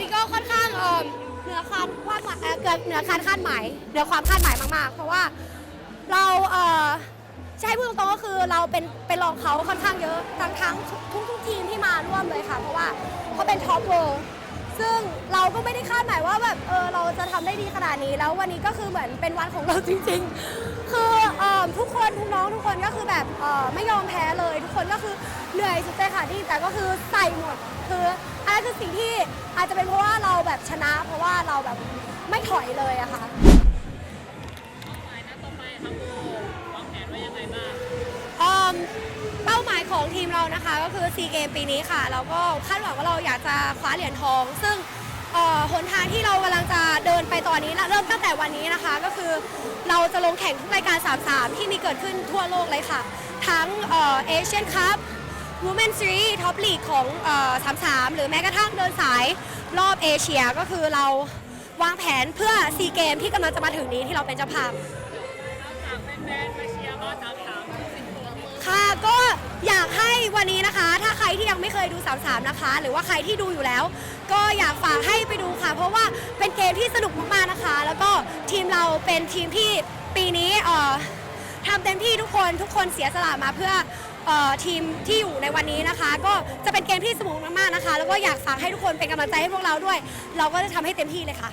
นี่ก็ค่อนข้างเอ่อเหนือคาดคาดหมายเอ่อเกินเหนือคาดคาดหมายเหนือความคาดหมายมากๆ เพราะว่าเราเอ่อใช่พูดตรงๆก็คือเราเป็นเป็นรองเขาค่อนข้างเยอะทั้งทั้งทุกทุกทีมที่มาร่วมเลยค่ะ เพราะว่าเขาเป็นท็อปเวิร์ซึ่งเราก็ไม่ได้คาดหมายว่าแบบเออเราจะทำได้ดีขนาดนี้แล้ววันนี้ก็คือเหมือนเป็นวันของเราจริง ๆ คือเอ่อทุกคนทุกน้องทุกคนก็คือแบบเอ่อไม่ยอมแพ้เลย ทุกคนก็คือเหนื่อยสุดใจขาดที่แต่ก็คือใส่หมดคือ คือสิ่งที่อาจจะเป็นเพราะว่าเราแบบชนะ เพราะว่าเราแบบไม่ถอยเลยอะค่ะหมายนัดต่อไปครับโบวางแผนไว้ยังไงบ้าง เอิ่มเป้าหมายของทีมเรานะคะก็คือซีเกมปีนี้ค่ะเราก็คาดหวังว่าเราอยากจะคว้าเหรียญทอง ซึ่งเอ่อหนทางที่เรากำลังจะเดินไปตอนนี้นะเริ่มตั้งแต่วันนี้นะคะ ก็คือเราจะลงแข่งทุกรายการ 3-3 ที่มีเกิดขึ้นทั่วโลกเลยค่ะ ทั้งเอเชียนคัพ Women Series Top League ของเอ่อ33หรือแม้กระทั่งเดินสายรอบเอเชียก็คือเราวางแผนเพื่อซีเกมที่กำลังจะมาถึงนี้ที่เราเป็นเจ้าภาพค่ะก็อยากให้วันนี้นะคะ ถ้าใครที่ยังไม่เคยดู 33 นะคะ หรือว่าใครที่ดูอยู่แล้ว ก็อยากฝากให้ไปดูค่ะ เพราะว่าเป็นเกมที่สนุกมากๆนะคะ แล้วก็ทีมเราเป็นทีมที่ปีนี้เอ่อทำเต็มที่ทุกคนทุกคนเสียสละมาเพื่อ เอ่อทีมที่อยู่ในวันนี้นะคะ ก็จะเป็นเกมที่สนุกมากๆนะคะ แล้วก็อยากฝากให้ทุกคนเป็นกำลังใจให้พวกเราด้วย เราก็จะทำให้เต็มที่เลยค่ะ